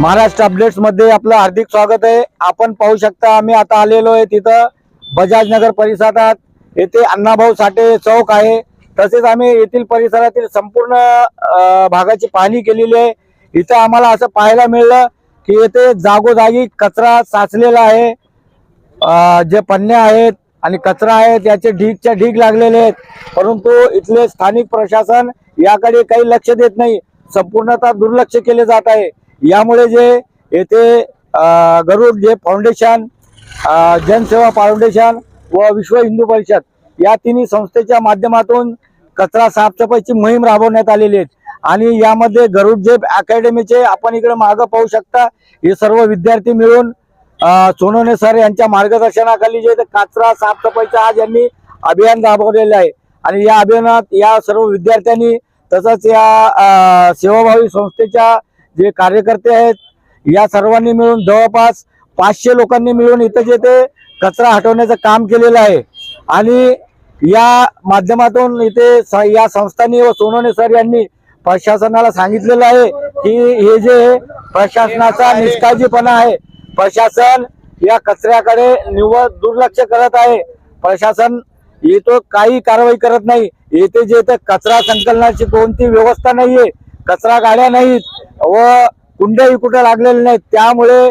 महाराष्ट्र अपडेट्समध्ये आपलं हार्दिक स्वागत आहे. आपण पाहू शकता आम्ही आता आलेलो आहे तिथं बजाजनगर परिसरात. येथे अण्णाभाऊ साठे चौक आहे. तसेच आम्ही येथील परिसरातील संपूर्ण भागाची पाहणी केलेली आहे. इथं आम्हाला असं पाहायला मिळलं की येथे जागोजागी कचरा साचलेला आहे. जे पन्ने आहेत आणि कचरा आहे त्याचे ढीगच्या ढीग लागलेले आहेत. परंतु इथले स्थानिक प्रशासन याकडे काही लक्ष देत नाही. संपूर्णतः दुर्लक्ष केले जात आहे. यामुळे जे येथे गरुड जे फाउंडेशन जनसेवा फाउंडेशन व विश्व हिंदू परिषद या तिन्ही संस्थेच्या माध्यमातून कचरा साफसफाईची मोहीम राबवण्यात आलेली आहे. आणि यामध्ये गरुड जेप अकॅडमीचे आपण इकडे मागं पाहू शकता हे सर्व विद्यार्थी मिळून सोनवणे सर यांच्या मार्गदर्शनाखाली जे कचरा साफसफाईचं आज यांनी अभियान राबवलेलं आहे. आणि या अभियानात या सर्व विद्यार्थ्यांनी तसंच या सेवाभावी संस्थेच्या जे कार्यकर्ते आहेत या सर्वांनी मिळून जवळपास पाचशे लोकांनी मिळून इथं जे ते कचरा हटवण्याचं काम केलेलं आहे. आणि या माध्यमातून इथे स- या संस्थांनी व सोनवणे सर यांनी प्रशासनाला सांगितलेलं आहे की हे जे प्रशासनाचा निष्काळजीपणा आहे प्रशासन या कचऱ्याकडे निव्वळ दुर्लक्ष करत आहे. प्रशासन येतो काही कारवाई करत नाही. येथे जे तर कचरा संकलनाची कोणती व्यवस्था नाहीये कचरा गाड्या नाहीत व कुंड्याही कुठे लागलेले नाहीत. त्यामुळे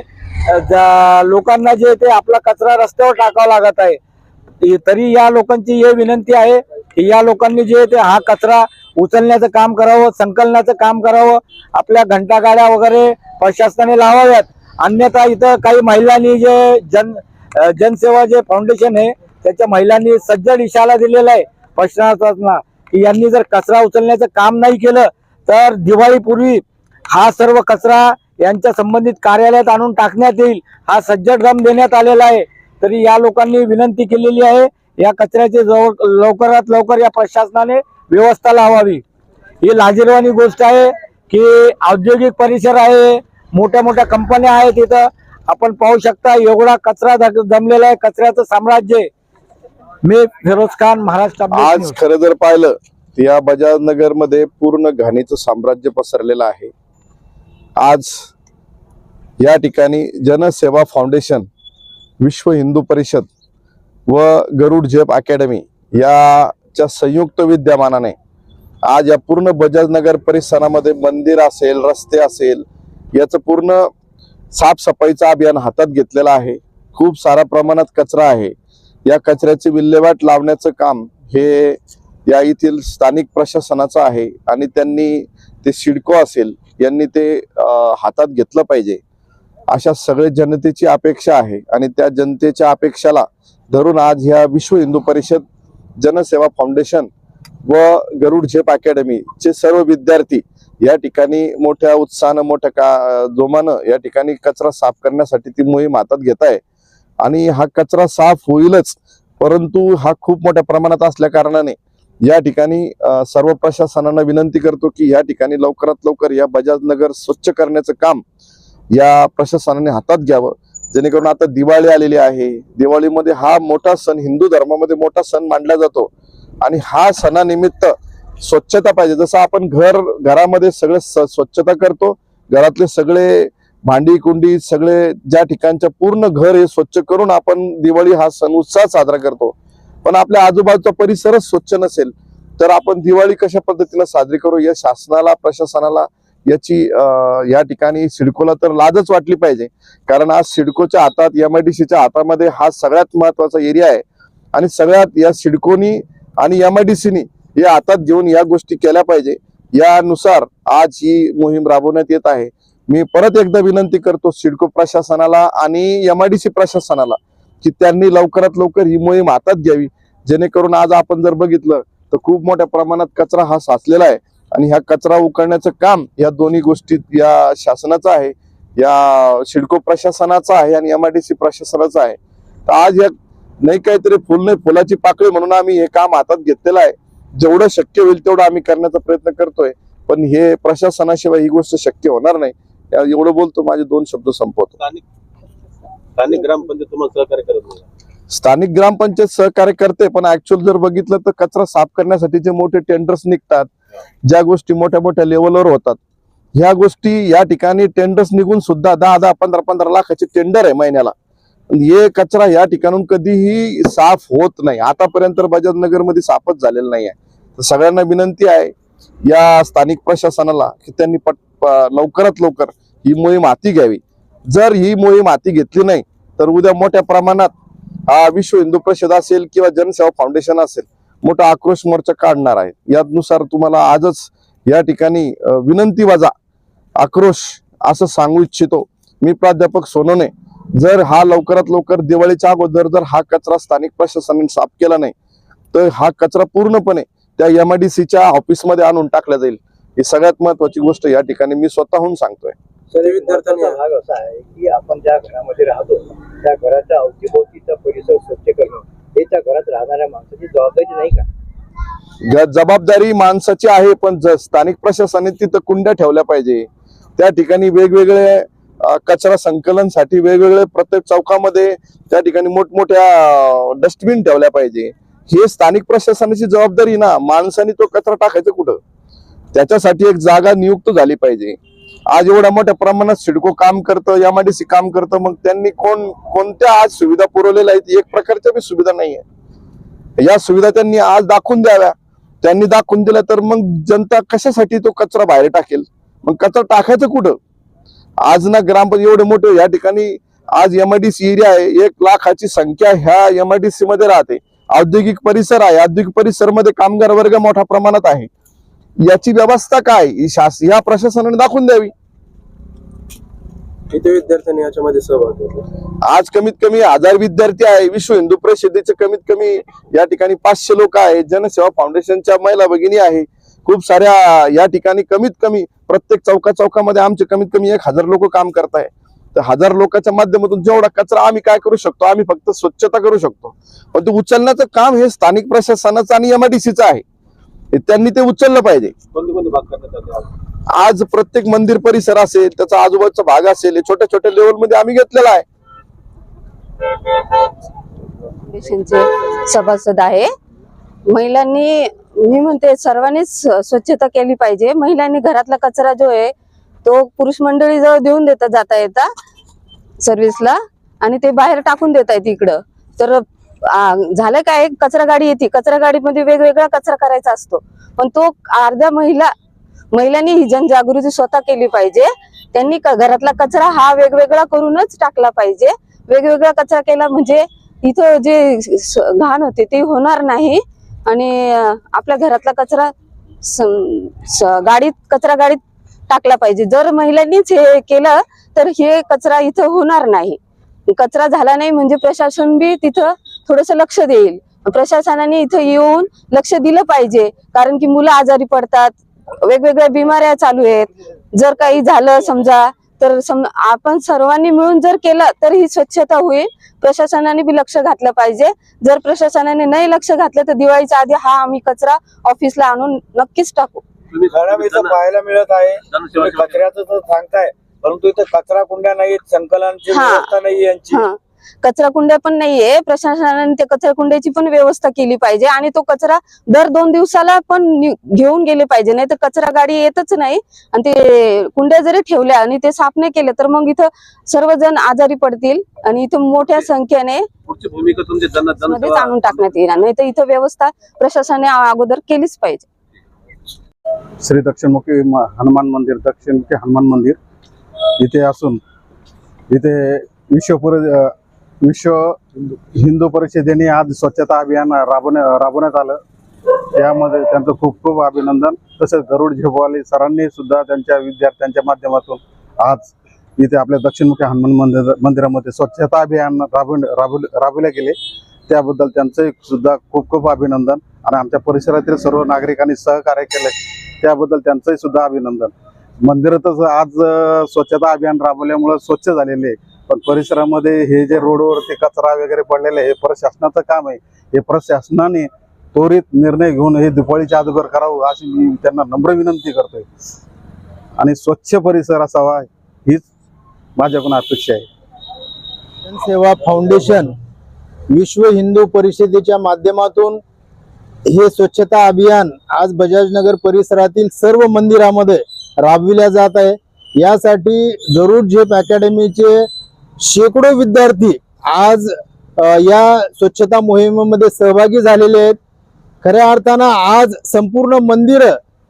लोकांना जे ते आपला कचरा रस्त्यावर टाकावा लागत आहे तरी या लोकांची हे विनंती आहे की या लोकांनी जे ते हा कचरा उचलण्याचं काम करावं संकलनाचं काम करावं आपल्या घंटा गाड्या वगैरे प्रशासनाने लावाव्यात. अन्यथा इथं काही महिलांनी जे जन जनसेवा जे फाउंडेशन आहे त्याच्या महिलांनी सज्जड इशारा दिलेला आहे प्रशासनाला की यांनी जर कचरा उचलण्याचं काम नाही केलं तर दिवाळीपूर्वी हा सर्व कचरा यांच्या संबंधित कार्यालयात आणून टाकण्यात येईल हा सज्जड रम देण्यात आलेला आहे. तरी या लोकांनी विनंती केलेली आहे या कचऱ्याची लवकरात लवकर या प्रशासनाने व्यवस्था लावावी. ही लाजीरवाणी गोष्ट आहे की औद्योगिक परिसर आहे मोठ्या मोठ्या कंपन्या आहेत इथं. आपण पाहू शकता एवढा कचरा जमलेला आहे कचऱ्याचं साम्राज्य मी फिरोज खान महाराष्ट्र आज. खरं जर पाहिलं तर या बजाजनगरमध्ये पूर्ण घाणीचं साम्राज्य पसरलेलं आहे. आज या ठिकाणी जनसेवा फाउंडेशन विश्व हिंदू परिषद व गरुड झेप अकॅडमी याच्या संयुक्त विद्यमानाने आज या पूर्ण बजाजनगर परिसरामध्ये मंदिर असेल रस्ते असेल याचं पूर्ण साफसफाईचं अभियान हातात घेतलेलं आहे. खूप साऱ्या प्रमाणात कचरा आहे. या कचऱ्याची विल्हेवाट लावण्याचं काम हे या येथील स्थानिक प्रशासनाचा आहे आणि त्यांनी ते सिडको असेल यांनी ते हातात घेतलं पाहिजे. अशा सगळ्या जनतेची अपेक्षा आहे आणि त्या जनतेच्या अपेक्षाला धरून आज ह्या विश्व हिंदू परिषद जनसेवा फाउंडेशन व गरुड झेप अकॅडमीचे सर्व विद्यार्थी या ठिकाणी मोठ्या उत्साहानं मोठ्या का जोमानं या ठिकाणी कचरा साफ करण्यासाठी ती मोहीम हातात घेत आहे. आणि हा कचरा साफ होईलच परंतु हा खूप मोठ्या प्रमाणात असल्या कारणाने या ठिकाणी सर्व प्रशासनानं विनंती करतो की या ठिकाणी लवकरात लवकर या बजाज नगर स्वच्छ करण्याचं काम या प्रशासनाने हातात घ्यावं. जेणेकरून आता दिवाळी आलेली आहे. दिवाळीमध्ये हा मोठा सण हिंदू धर्मामध्ये मोठा सण मानला जातो. आणि हा सणानिमित्त स्वच्छता पाहिजे. जसं आपण घर घरामध्ये सगळे स- स्वच्छता करतो घरातले सगळे भांडी कुंडी सगळे ज्या ठिकाणच्या पूर्ण घर हे स्वच्छ करून आपण दिवाळी हा सण उत्साह साजरा करतो. पण आपल्या आजूबाजूचा परिसरच स्वच्छ नसेल तर आपण दिवाळी कशा पद्धतीनं साजरी करू? या शासनाला प्रशासनाला याची या ठिकाणी सिडकोला तर लाजच वाटली पाहिजे. कारण आज सिडकोच्या हातात एम आय डी सीच्या हातामध्ये हा सगळ्यात महत्त्वाचा एरिया आहे. आणि सगळ्यात या सिडकोनी आणि एम आय डी सीनी या हातात घेऊन या गोष्टी केल्या पाहिजे. यानुसार आज ही मोहीम राबवण्यात येत आहे. मी परत एकदा विनंती करतो सिडको प्रशासनाला आणि एम आय डी सी प्रशासनाला की त्यांनी लवकरात लवकर ही मोहीम हातात घ्यावी. जेणेकरून आज आपण जर बघितलं तर खूप मोठ्या प्रमाणात कचरा हा साचलेला आहे. आणि ह्या कचरा उकळण्याचं काम या दोन्ही गोष्टीत या शासनाचं आहे या सिडको प्रशासनाचं आहे आणि एम आय डी सी प्रशासनाचं आहे. तर आज या नाही काहीतरी फुल नाही फुलाची पाकळी म्हणून आम्ही हे काम हातात घेतलेलं आहे. जेवढं शक्य होईल तेवढं आम्ही करण्याचा प्रयत्न करतोय. पण हे प्रशासनाशिवाय ही गोष्ट शक्य होणार नाही. एवढं बोलतो माझे दोन शब्द संपवतो. स्थानिक ग्रामपंचायत तुम्हाला सहकार्य करत नाही. स्थानिक ग्रामपंचायत सहकार्य करते पण ऍक्च्युअल जर बघितलं तर कचरा साफ करण्यासाठी जे मोठे टेंडर्स निघतात ज्या गोष्टी मोठ्या मोठ्या लेवलवर होतात ह्या गोष्टी या ठिकाणी टेंडर्स निघून सुद्धा दहा दहा पंधरा पंधरा लाखाचे टेंडर आहे महिन्याला. हे कचरा या ठिकाणून कधीही साफ होत नाही. आतापर्यंत बजाजमध्ये साफच झालेला नाही आहे तर सगळ्यांना विनंती आहे या स्थानिक प्रशासनाला की त्यांनी पट प- लवकरात लवकर ही मोहीम हाती घ्यावी. जर ही मोहीम हाती घेतली नाही तर उद्या मोठ्या प्रमाणात विश्व हिंदू परिषद असेल किंवा जनसेवा फाउंडेशन असेल मोठा आक्रोश मोर्चा काढणार आहे. यानुसार तुम्हाला आजच या ठिकाणी विनंती वाजा आक्रोश असं सांगू इच्छितो. मी प्राध्यापक सोनोने जर हा लवकरात लवकर दिवाळीच्या अगोदर जर हा कचरा स्थानिक प्रशासनाने साफ केला नाही तर हा कचरा पूर्णपणे त्या एम आय डी सीच्या ऑफिसमध्ये आणून टाकला जाईल. ही सगळ्यात महत्वाची गोष्ट या ठिकाणी मी स्वतःहून सांगतोय. सर विद्यार्थ्यांचा भाग असा आहे की आपण ज्या घरामध्ये राहतो त्या घराच्या अवतीभोवतीचा परिसर स्वच्छ करणं हे त्या घरात राहणाऱ्या माणसाची जबाबदारी नाही का? ज- जबाबदारी माणसाची आहे पण ज- स्थानिक प्रशासनाने तिथं कुंड्या ठेवल्या पाहिजे त्या ठिकाणी वेगवेगळे कचरा संकलनसाठी वेगवेगळे प्रत्येक चौकामध्ये त्या ठिकाणी मोठमोठ्या डस्टबिन ठेवल्या पाहिजे. हे स्थानिक प्रशासनाची जबाबदारी ना माणसाने तो कचरा टाकायचा कुठं? त्याच्यासाठी एक जागा नियुक्त झाली पाहिजे. आज एवढ्या मोठ्या प्रमाणात सिडको काम करतं एमआयडीसी काम करतं मग त्यांनी कोण कोणत्या आज सुविधा पुरवलेल्या आहेत? एक प्रकारच्या बी सुविधा नाहीये. या सुविधा त्यांनी आज दाखवून द्याव्या. त्यांनी दाखवून दिल्या तर मग जनता कशासाठी तो कचरा बाहेर टाकेल? मग कचरा टाकायचं कुठं? आज ना ग्रामपंचायत एवढे मोठे या ठिकाणी आज एमआयडीसी एरिया आहे. एक लाखाची संख्या ह्या एमआयडीसी मध्ये राहते. औद्योगिक परिसर आहे. औद्योगिक परिसरमध्ये कामगार वर्ग मोठ्या प्रमाणात आहे. याची व्यवस्था काय? शास या प्रशासनाने दाखवून द्यावी. किती विद्यार्थ्यांनी याच्यामध्ये सहभाग घेतला? आज कमीत कमी हजार विद्यार्थी आहे. विश्व हिंदू परिषदेचे कमीत कमी या ठिकाणी पाचशे लोक आहे जनसेवा फाउंडेशनच्या महिला भगिनी आहे. खूप साऱ्या या ठिकाणी कमीत कमी प्रत्येक चौका चौकामध्ये आमचे कमीत कमी एक हजार लोक काम करताय तर हजार लोकांच्या माध्यमातून जेवढा कचरा आम्ही काय करू शकतो? आम्ही फक्त स्वच्छता करू शकतो. पण ते उचलण्याचं काम हे स्थानिक प्रशासनाचं आणि एमआयडीसीचं आहे. त्यांनी ते उचललं पाहिजे. आज? आज प्रत्येक मंदिर परिसर असेल त्याचा आजूबाजूचा भाग असेल हे छोट्या छोट्या लेवलमध्ये आम्ही घेतलेला आहे. सभासद आहे. महिलांनी मी म्हणते सर्वांनीच स्व- स्वच्छता केली पाहिजे. महिलांनी घरातला कचरा जो आहे तो पुरुष मंडळी जवळ देऊन देता जाता येता सर्व्हिसला आणि ते बाहेर टाकून देता येते इकडं. तर झालं काय? कचरा गाडी येते. कचरा गाडीमध्ये वेगवेगळा कचरा करायचा असतो. पण तो अर्ध्या महिला महिलांनी ही जनजागृती स्वतः केली पाहिजे. त्यांनी घरातला कचरा हा वेगवेगळा करूनच टाकला पाहिजे. वेगवेगळा कचरा केला म्हणजे इथं जे घाण होते ते होणार नाही. आणि आपल्या घरातला कचरा स- गाडीत कचरा गाडीत टाकला पाहिजे. जर महिलांनीच हे केलं तर हे कचरा इथं होणार नाही. कचरा झाला नाही म्हणजे प्रशासन बी तिथं थोडस लक्ष देईल. प्रशासनाने इथं येऊन लक्ष दिलं पाहिजे. कारण की मुलं आजारी पडतात. वेगवेगळ्या बिमाऱ्या चालू आहेत. जर काही झालं समजा तर सम आपण सर्वांनी मिळून जर केलं तर ही स्वच्छता होईल. प्रशासनाने बी लक्ष घातलं पाहिजे. जर प्रशासनाने नाही लक्ष घातलं तर दिवाळीच्या आधी हा आम्ही कचरा ऑफिसला आणून नक्कीच टाकू. पाहायला मिळत आहे. कचऱ्याचं तर सांगताय. परंतु इथं कचरा कुंड्या नाहीत संकलनाची हा. व्यवस्था नाही यांची. हा कचरा कुंड्या पण नाहीये. प्रशासनाने त्या कचरा कुंड्याची पण व्यवस्था केली पाहिजे आणि तो कचरा दर दोन दिवसाला पण घेऊन गेले पाहिजे. नाही तर कचरा गाडी येतच नाही. आणि ते कुंड्या जरी ठेवल्या आणि ते साफ नाही केलं तर मग इथं सर्वजण आजारी पडतील आणि इथं मोठ्या संख्येने आणून टाकण्यात येणार. नाही तर इथं व्यवस्था प्रशासनाने अगोदर केलीच पाहिजे. श्री दक्षिणमुखी हनुमान मंदिर दक्षिणमुखी हनुमान मंदिर इथे असून इथे विश्वपुर विश्व हिंदू परिषदेने आज स्वच्छता अभियान राबवण्या राबवण्यात आलं. त्यामध्ये त्यांचं खूप खूप अभिनंदन. तसेच गरुड झेपवाले सरांनी सुद्धा त्यांच्या विद्यार्थ्यांच्या माध्यमातून आज इथे आपल्या दक्षिणमुखी हनुमान मंदिर मंदिरामध्ये स्वच्छता अभियान राबवून राबव राबवले गेले. त्याबद्दल त्यांचं सुद्धा खूप खूप अभिनंदन. आणि आमच्या परिसरातील सर्व नागरिकांनी सहकार्य केले त्याबद्दल त्यांचंही सुद्धा अभिनंदन. मंदिरातच आज स्वच्छता अभियान राबवल्यामुळं स्वच्छ झालेले. आहे. पण परिसरामध्ये हे जे रोडवर ते कचरा वगैरे पडलेले आहे, हे प्रशासनाचं काम आहे. हे प्रशासनाने त्वरित निर्णय घेऊन हे दिवाळीच्या अगोदर करावं अशी मी त्यांना नम्र विनंती करतोय. आणि स्वच्छ परिसर असावा हीच माझ्याकडून अपेक्षा आहे. जनसेवा फाउंडेशन विश्व हिंदू परिषदेच्या माध्यमातून हे स्वच्छता अभियान आज बजाजनगर परिसरातील सर्व मंदिरामध्ये राबविल्या जात आहे. यासाठी जरूर झेप अकॅडमीचे शेकडो विद्यार्थी आज या स्वच्छता मोहिमेमध्ये सहभागी झालेले आहेत. खऱ्या अर्थानं आज संपूर्ण मंदिर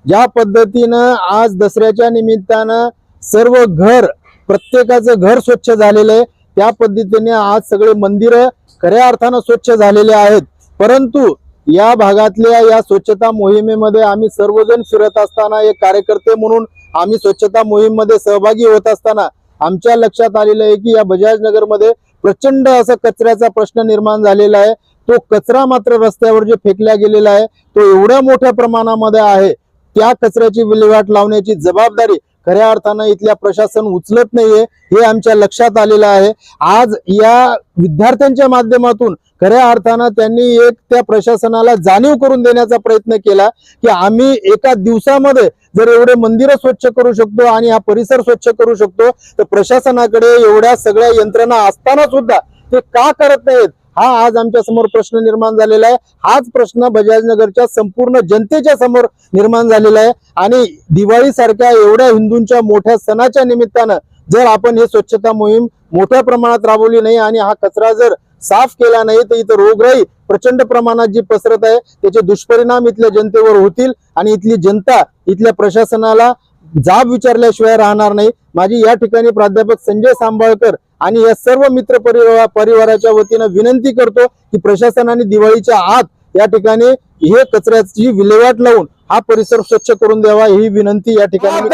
ज्या पद्धतीनं आज दसऱ्याच्या निमित्तानं सर्व घर प्रत्येकाचं घर स्वच्छ झालेलं आहे. त्या पद्धतीने आज सगळे मंदिर खऱ्या अर्थानं स्वच्छ झालेले आहेत. परंतु या भागातल्या या स्वच्छता मोहिमेमध्ये आम्ही सर्वजण फिरत असताना एक कार्यकर्ते म्हणून आम्ही स्वच्छता मोहिमेमध्ये सहभागी होत असताना आमच्या लक्षात आलेलं आहे की या बजाज नगरमध्ये प्रचंड असा कचऱ्याचा प्रश्न निर्माण झालेला आहे. तो कचरा मात्र रस्त्यावर जे फेकला गेलेला आहे तो एवढ्या मोठ्या प्रमाणामध्ये आहे त्या कचऱ्याची विल्हेवाट लावण्याची जबाबदारी खऱ्या अर्थानं इथल्या प्रशासन उचलत नाहीये हे आमच्या लक्षात आलेलं आहे. आज या विद्यार्थ्यांच्या माध्यमातून खऱ्या अर्थानं त्यांनी एक त्या प्रशासनाला जाणीव करून देण्याचा प्रयत्न केला की आम्ही एका दिवसामध्ये जर एवढे मंदिरं स्वच्छ करू शकतो आणि हा परिसर स्वच्छ करू शकतो तर प्रशासनाकडे एवढ्या सगळ्या यंत्रणा असताना सुद्धा ते का करत नाहीत? हा आज आमच्यासमोर प्रश्न निर्माण झालेला आहे. हाच प्रश्न बजाजनगरच्या संपूर्ण जनतेच्या समोर निर्माण झालेला आहे. आणि दिवाळी सारख्या एवढ्या हिंदूंच्या मोठ्या सणाच्या निमित्तानं जर आपण हे स्वच्छता मोहीम मोठ्या प्रमाणात राबवली नाही आणि हा कचरा जर साफ केला नाही तर इथं रोगराई प्रचंड प्रमाणात जी पसरत आहे त्याचे दुष्परिणाम इथल्या जनतेवर होतील आणि इथली जनता इथल्या प्रशासनाला जाब विचारल्याशिवाय राहणार नाही माझी या ठिकाणी प्राध्यापक संजय सांबाळकर आणि या सर्व मित्र परिवार परिवाराच्या वतीनं विनंती करतो की प्रशासनाने दिवाळीच्या आत या ठिकाणी हे कचऱ्याची विल्हेवाट लावून हा परिसर स्वच्छ करून द्यावा ही विनंती या ठिकाणी.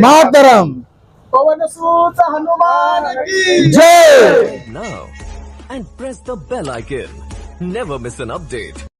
मातरम जय and press the bell icon. Never miss an update.